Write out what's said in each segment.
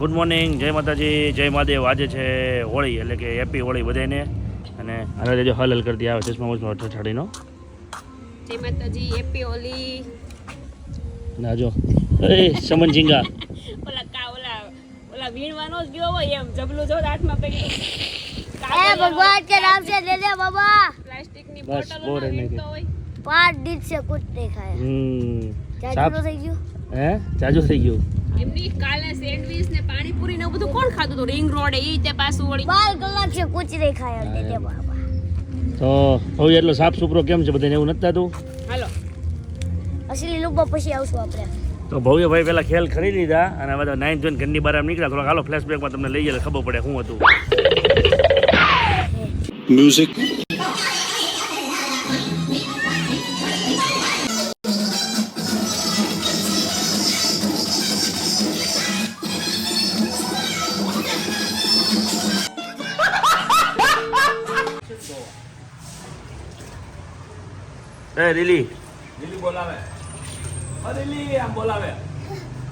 Good morning જય માતાજી જય મહાદેવ. આજે છે હોળી એટલે કે હેપી હોળી બધાને અને આને જે હલ હલ કરતી આવે ચશ્મા મજમાં અઠર જય માતાજી હેપી હોળી. ના જો. એ સમન ઝીંગા. ઓલા કા ઓલા ઓલા વીણવાનો જ ગયો હોય એમ. જબલું જો હાથમાં પકડી. એ ભગવાન કે નામ છે દે દે બાબા. પ્લાસ્ટિકની બોટલ હોય. પાંચ દિવસે કુછ દેખાય. હમ. ચાજુ થઈ ગયું. હે? ચાજુ થઈ ગયું. એમની કાલે સેન્ડવિચ ને પાણીપુરી ને બધું કોણ ખાતું હતું? રિંગ રોડ એ તે પાછું વળી બાર કલાક છે કુચી દેખાય અમને તે બાબા તો હવે એટલો સાફ સુપરો કેમ છે બધાને એવું નથી થતું? હાલો. અસલી લુબા પછી આવશું આપણે. તો ભવ્ય ભાઈ પેલા ખેલ ખરી લીધા અને હવે તો નાઇન જોઈને ઘરની બહાર નીકળ્યા. થોડાક હાલો ફ્લેશબેકમાં તમને લઈ જાય ખબર પડે શું હતું. મ્યુઝિક એ લીલી દિલ્હી બોલાવે અ દિલ્હી આમ બોલાવે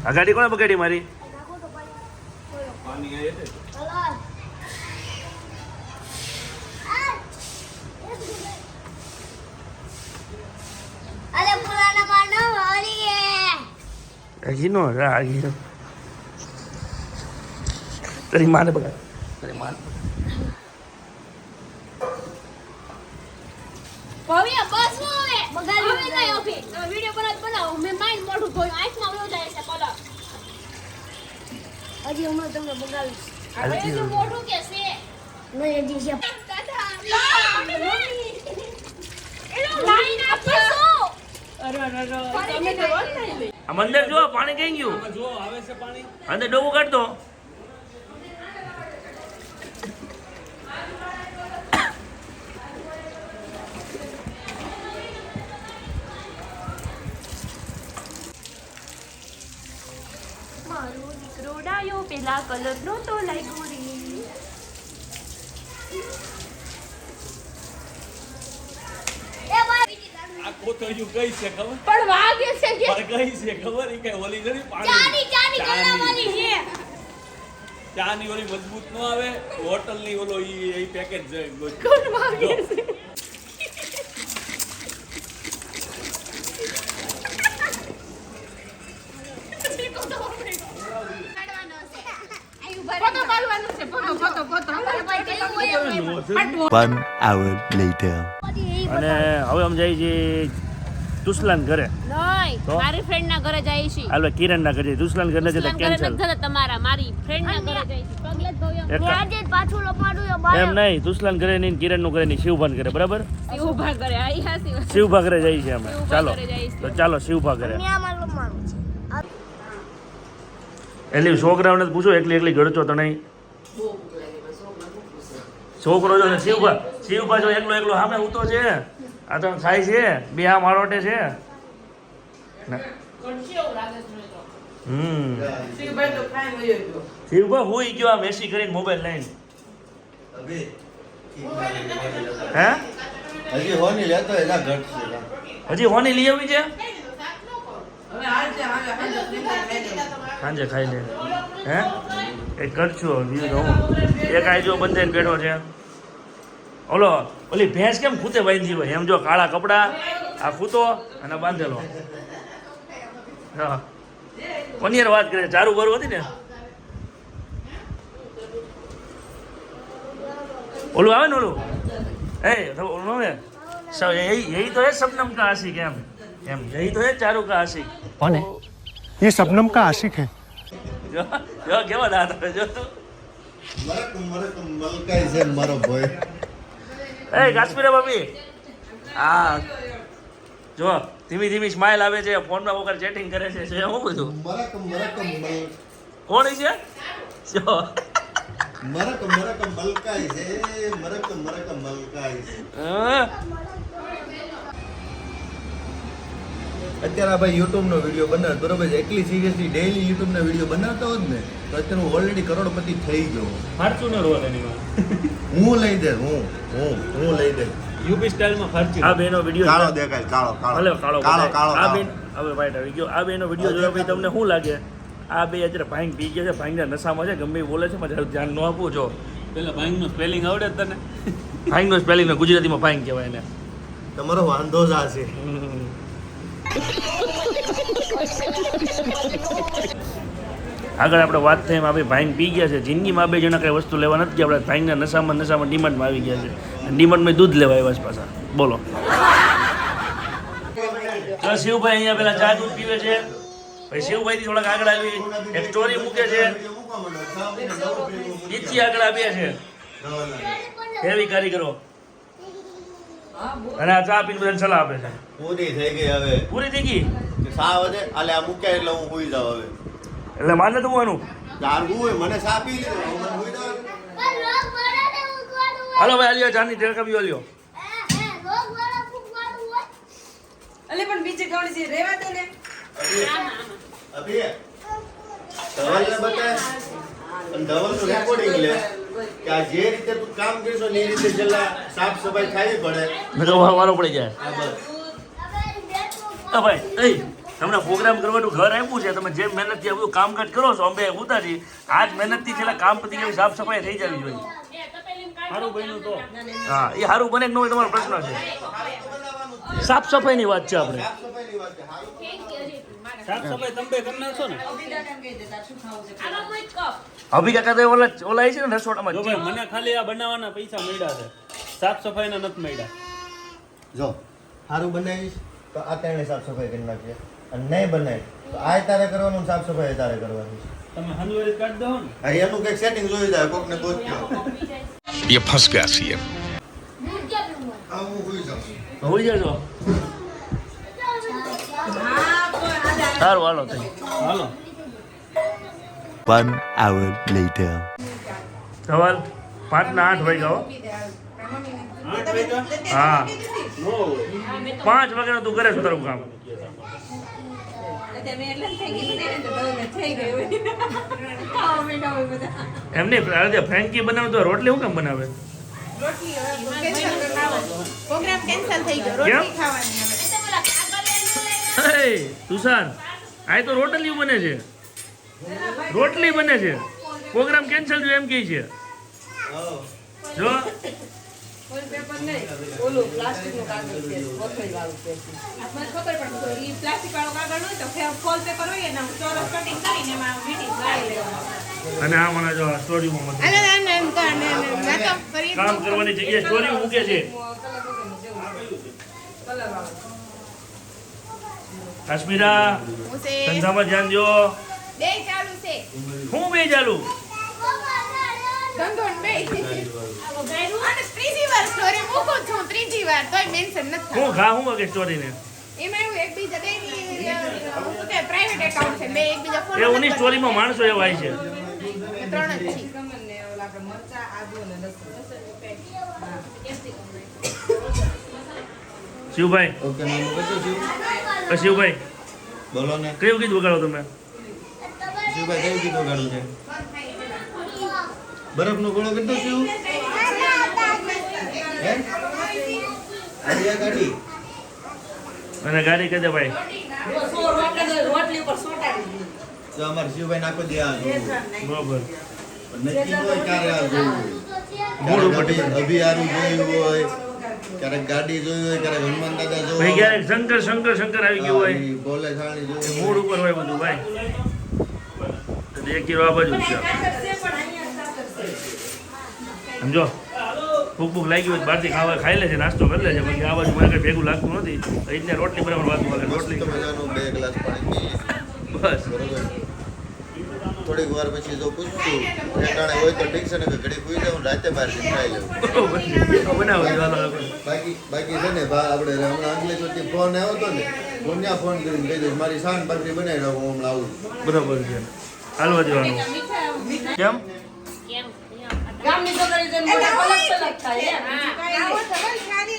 આ ગાડી કોણે બગાડી મારી પાણી એ છે અરે પુરાના માનો હોળી હે ઘીનો આ ઘીનો તારી માને બગાડ તારી માને ભવ્ય બસ નો હવે બગાડી હવે નહીં ઓફી તમે વિડિયો બનાવ બનાવો મેં માઇન્ડ મોઢું ધોયું આંખમાં વયો જાય છે કલર હજી હમણાં તમને બગાવીશ ભાઈ મોઢું કે છે? નહીં હજી છે. મંદિર જો પાણી કઈ ગયું? આમાં જો આવે છે પાણી. અંદર ડોબું કાઢતો મારો દીકરો પેલા કલર નો તો લાગ્યો રે. આ કઈ છે ખબર? પણ વાગે છે કે? પણ કઈ છે ખબર? ઈ કઈ ઓલી નથી પાણી. ચાની ચાની. છે. ની ઓલી મજબૂત નો આવે? હોટલની ઓલો ઈ પેકેટ કોણ વાગે છે? One hour later. અને હવે અમે જઈએ છીએ તુસલાન ઘરે. નહીં મારી ફ્રેન્ડ ના ઘરે જઈએ છીએ. હાલો કિરણ ના ઘરે તુસલાન ઘરે જતા કેન્સલ તમારા મારી ફ્રેન્ડ ના ઘરે જાય છે પગલે જ ધોયો. એક મેં આજે જ પાછું લપાડું એ બાર એમ નહીં તુસલાન ઘરે નહીં કિરણનું ઘરે નહીં શિવભાન ઘરે બરાબર? શિવભા ઘરે જઈએ છીએ અમે. ચાલો. જઈએ છીએ. તો ચાલો શિવભા ઘરે. એટલે છોકરાઓને જ પૂછો એકલી એકલી ગળચો તો નહીં છોકરો જો શિવભા શિવભા જો એકલો એકલો સામે ઉતો છે? આ તો ખાય છે બે આ મારોટે છે. ના. હમ. શિવભા હુઈ ગયો આ મેસી કરીને મોબાઈલ લઈને. હે? હજી હોની લેતો એના ઘટશે હજી હોની લઈ આવી છે? સાંજે ખાઈ લે. હે? એક કરશું બીજું તો હું એક આ જો બંધાઈને બેઠો છે ઓલો ઓલી ભેંસ કેમ ખૂતે બાંધી હોય એમ જો કાળા કપડા આ ખૂતો અને બાંધેલો હા કોની હારે વાત કરે ચારું બરું હતી ને ઓલું આવે ને ઓલું એ તો ઓલું આવે સ- यही यही तो है शबनम का आशिक एम एम यही तो है चारू का आशिक कौन है ये शबनम का आशिक है જો જો કેવા દાંત આવે જો તું. મલકાય છે મારો ભાઈ. એ કાશ્મીરા બાપી હા. જો ધીમી ધીમી સ્માઇલ આવે છે ફોનમાં વગર ચેટિંગ કરે છે હું બધું? મરક મરક કોણ છે? જો. મરક મરક મલકાય છે. મરક મરક મલકાય છે. હા. અત્યારે આ ભાઈ યુટ્યુબનો વીડિયો બનાવ બરોબર છે? એટલી સિરિયસલી ડેઈલી યુટ્યુબનો વીડિયો બનાવતા હોત ને તો અત્યારે હું ઓલરેડી કરોડપતિ થઈ ગયો ફોર્ચ્યુનર હોય એની હું લઈ દે હું હું હું લઈ દે. UP સ્ટાઇલમાં Fortuner. આ બેનો વીડિયો કાળો દેખાય કાળો કાળો. કાળો કાળો કાળો આ બેન હવે વાઈટ આવી ગયો. આ બેનો વીડિયો જોયો ભાઈ તમને શું લાગે? આ બે અત્યારે ભાંગ પી ગયા છે ભાંગના નશામાં છે ગમે એ બોલે છે મારે ધ્યાન ન આપવું છો પેલા ભાઈનું સ્પેલિંગ આવડે જ તને. ભાંગનો સ્પેલિંગ ગુજરાતીમાં ભાંગ કહેવાય એને. તમારો વાંધો જ આ છે. આગળ આપણે વાત થઈ એમાં આપણે ભાંગ પી ગયા છે. જિંદગીમાં બે જણા કઈ વસ્તુ લેવા નથી આપણે ભાઈના નશામાં નશામાં ડિમાન્ડમાં આવી ગયા છે. ડિમાન્ડમાં દૂધ લેવા આવ્યા છે પાછા. બોલો. શિવભાઈ અહીંયા પેલા ચા દૂધ પીવે છે. ભાઈ શિવભાઈ થી થોડાક આગળ આવી. એક સ્ટોરી મૂકે છે. એથી આગળ આવ્યા છે. એવી કારીગરો? અને આ ચા પીને બધાને સલાહ આપે છે. પૂરી થઈ ગઈ હવે. પૂરી થઈ ગઈ? સાવ સા વધે? એટલે આ મૂક્યા એટલે હું હુઈ જાઉં હવે. એટલે માને તો હું ચારવું હોય મને સા પી લીધો હાલો ભાઈ આલિયો ચાની ટેલકા બી આલિયો. અલે પણ બીજી કોણ છે રેવા દે ને. અભી ધવલને બતાય. અને ધવલનું રેકોર્ડિંગ લે. કે આ જે રીતે તું કામ કરશો ને એ રીતે છેલ્લા સાફ સફાઈ ખાવી પડે. વારો પડી જાય. આ ભાઈ એ તમને પ્રોગ્રામ કરવાનું ઘર આપ્યું છે તમે જે મહેનતથી આ બધું કામકાજ કરો છો અંબે ઉતારી આજ મહેનતથી છેલ્લા કામ પતી ગયું સાફ સફાઈ થઈ જવી જોઈએ. હા એ સારું બને કે ન હોય તમારો પ્રશ્ન છે. સાફ સફાઈની વાત છે આપણે. અભી કાકા તો ઓલા ઓલા છે ને રસોડામાં મને ખાલી આ બનાવવાના પૈસા મળ્યા છે. સાફ સફાઈ ના નથી મળ્યા. જો સારું બનાવીશ તો આ ત્રણે સાફ સફાઈ કરી નાખીએ અને નહીં બનાવી તો આ તારે કરવાનું સાફ સફાઈ તારે કરવાની. તમે હલવારી કાઢ દો ને. અરે એનું કંઈક સેટિંગ જોઈ જાય કોકને બોલ યે ફસ ગયા છીએ હું હોઈ જાઉં. હોઈ જાજો. સારું હાલો થઈ હાલો. વન આવર લેટર સવાલ પાંચના આઠ વાગ્યા હો. આઠ વાગ્યા? હા. પાંચ વાગ્યા તું કરે છે તારું કામ એમ નહીં ફ્રેન્કી બનાવે તો રોટલી શું કામ બનાવે? પ્રોગ્રામ કેન્સલ થઈ ગયો. રોટલી ખાવાની તુષાર. આ તો રોટલી બને છે. રોટલી બને છે. પ્રોગ્રામ કેન્સલ જો એમ કહે છે. જો. અને આ મને જો સ્ટોરીમાં કામ કરવાની જગ્યાએ સ્ટોરી મૂકે છે. કાશ્મીરા ધંધામાં ધ્યાન દો. બે ચાલુ છે. હું બે ચાલુ? ધંધો ને બે. અને ત્રીજી વાર સ્ટોરી મૂકું છું. ત્રીજી વાર તોય મેન્શન નથી હું ઘા હું એકબીજા ફોન એવું નહીં સ્ટોરીમાં માણસો એવા હોય છે. ત્રણ જ છે શિવભાઈ. ઓકે નાનું કશું શિવ અ શિવભાઈ બોલો ને કયું ગીત વગાડો તમે? શિવભાઈ કયું ગીત ગાડું છે? બરફનો ગોળો કેટલો શું હે? ગાડી અને ગાડી કહે ભાઈ. તો અમારે શિવભાઈ નાખો દે આ. બરોબર. નક્કી હોય ક્યારે આ જોયું. depend. જોયું હોય. ક્યારેક ગાડી જોઈ હોય ક્યારેક હનુમાન દાદા જોઈ ભાઈ ક્યારેક શંકર શંકર શંકર આવી ગયું હોય. બોલે છાણી જોઈ મૂળ ઉપર હોય બધું ભાઈ. એક કિલો આ બાજુ છે. સમજો? ભૂખ ભૂખ લાગી હોય બહારથી ખાવા ખાઈ લે છે નાસ્તો કરી લે છે પછી આ બાજુ મને કંઈ ભેગું લાગતું નથી. એટલે રોટલી બરાબર વાત રોટલી. બસ. થોડીક વાર પછી જો પૂછતું ઠેકાણે હોય તો ઠીક છે ને કે ઘડી સુઈ જાઉં રાતે બહાર જઈને ખાઈ લઉં. બાકી બાકી છે ને બા આપણે હમણાં અંકલેશ્વરથી ફોન આવ્યો હતો ને હું ફોન કરીને કહી દઉં મારી શાન બાકરી બનાવી રાખો હું હમણાં આવું બરાબર છે. હાલવા જવાનું. કેમ?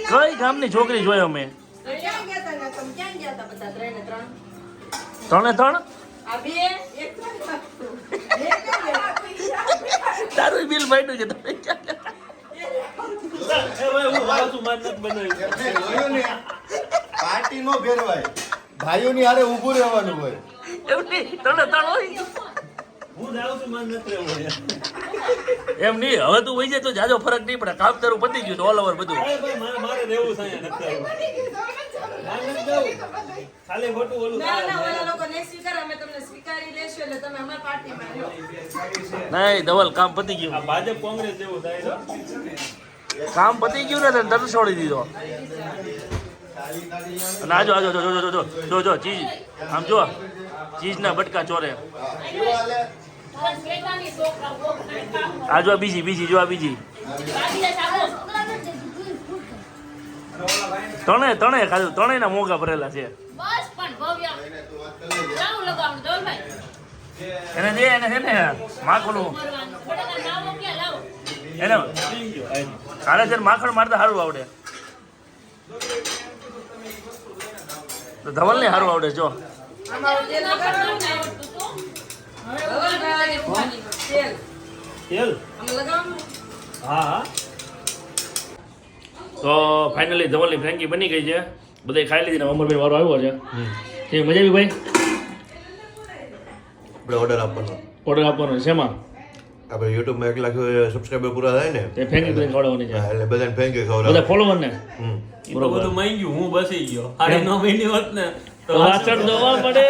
કઈ ગામની છોકરી જોઈ અમે? ક્યાં ગયા તા ને તમે? ક્યાં ગયા તા બધા ત્રણે ત્રણ ત્રણે ત્રણ આ બે એક ત્રણ બે ક્યાં ગયા? તારું બિલ ભાઈ છે તમે ક્યાં ગયા? એ ભાઈ હું પાછું માર નથી બનાવી એમને જોયું ને પાર્ટી નો ફેરવાય ભાઈઓની હારે ઊભું રહેવાનું હોય. એમ નહીં ત્રણે ત્રણ હોય. એમ નહીં હવે તું વહી જાય તો જાજો ફરક નહીં પડે. કામ તારું પતી ગયું ઓલ ઓવર બધું. ખાલી મોટું ઓલું ના ના ઓલા લોકો ને સ્વીકાર અમે તમને સ્વીકારી લેશું એટલે તમે અમાર પાર્ટી માં રહ્યો નહીં ધવલ કામ પતી આ ગયું ભાજપ કોંગ્રેસ જેવું થાય છે. કામ પતી ગયું ને તને તરત છોડી દીધો. અને આજો આજો જો જો જો જો જો જો ચીજ. આમ જો ચીજના બટકા ચોરે. આજો આ બીજી બીજી જો આ બીજી. ત્રણે ત્રણે ખાધું. ત્રણેય ના મોગા ભરેલા છે. બસ પણ ભવ્ય. ચાલુ લગાવવાનું ધવલભાઈ એને દે એને છે ને માખણું. એને કાલે છે માખણ મારતા સારું આવડે. તો ધવલ ને સારું આવડે જો. હા. તેલ. ને આવડતું તો ધવલભાઈ ભવાની તેલ તેલ આમ લગાવવાનું હા હા તો ફાઇનલી ધવલની ફ્રેન્કી બની ગઈ છે. બધા ખાઈ લીધી ને અમરભાઈ વારો આવ્યો છે. કેવી મજા આવી ભાઈ? આપણે ઓર્ડર આપવાનો. ઓર્ડર આપવાનો શેમાં? આપણે યુટ્યુબમાં એક લાખ સબસ્ક્રાઈબર પૂરા થાય ને એ ફેંકી બધી ખવડાવવાની છે. એટલે બધાને ફેંકે બધા ખવડાવે ફોલોવર ને તો બધું માંગ્યું હું બસી ગયો. હારી નો મહિની હોત ને તો વાસણ ધોવા પડે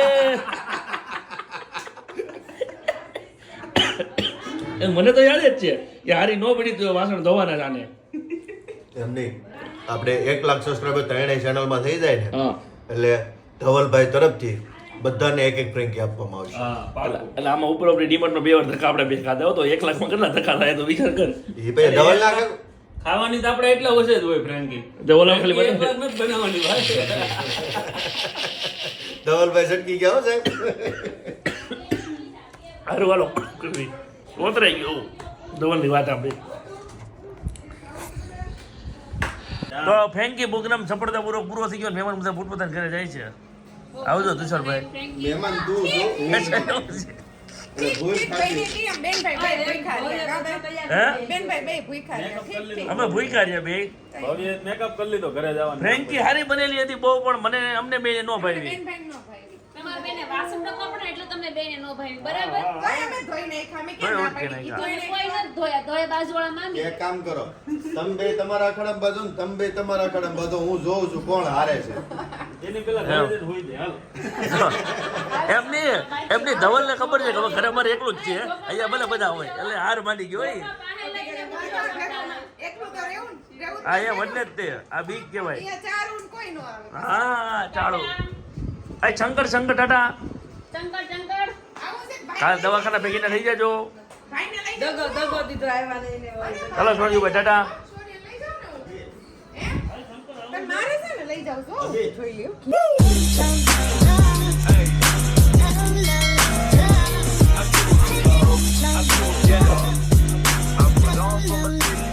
એ મને તો યાદ જ છે કે હારી નો પડી તો વાસણ ધોવાના જાને આને એમ નહીં. આપણે એક લાખ સબસ્ક્રાઈબર ત્રણેય ચેનલમાં થઈ જાય ને એટલે ધવલભાઈ તરફથી બધાને એક એક ફ્રેન્કી આપવામાં આવશે. એટલે આમાં ઉપર આપણે ડીમાર્ટમાં બે વાર ધક્કા આપણે બે ખાધા હોય તો એક લાખમાં કેટલા ધક્કા થાય તો વિચાર કર. એ ભાઈ ધવલ ના ખાવાની તો આપણે એટલા ઓછે જ હોય ફ્રેન્કી ધવલ ખાલી બનાવવાની વાત. ધવલભાઈ સટકી ગયા હો સાહેબ. હારું હાલો. કરી ઓતરાઈ ગયો. ધવલની વાત આપણી તો ફેંકી પ્રોગ્રામ સફળતાપૂર્વક પૂરો થઈ ગયો મહેમાન બધા પોતપોતાના ઘરે જાય છે. આવજો તુષારભાઈ. મહેમાન તું બે ભૂખા રહ્યા. અમે બે ભવ્ય મેકઅપ કરી લીધો ઘરે જવાનું. ફ્રેન્કી હારી બનેલી હતી બહુ પણ મને અમને બે ન ભાઈ. બેને વાસણ એટલે તમને બેને નો ભાઈ બરાબર? અમે ધોઈ નાખ્યા. અમે કેમ ના નથી ધોયા ધોયા બાજુવાળા મામી. એક કામ કરો તમે બે તમારા અખાડામાં બાજુ ને તમે બે તમારા અખાડામાં બાજુ હું જોઉં છું કોણ હારે છે. એની પેલા ઘરે જઈને દે હાલો. એમની એમની ધવલને ખબર છે કે હવે ઘરે અમારે એકલું જ છે અહીંયા ભલે બધા હોય. એટલે હાર માંડી ગયો હોય. ને, હા એ વડને જ તે. આ બીક કહેવાય. ને નો આવે હા ચાલો. આ શંકર શંકર ટાટા. ચંકર આવું કાલ દવાખાના ભેગીને થઈ જજો. चलो छोड़ दूँ बेटा टा I'm going go. Going to go. I'm going to go. I'm going going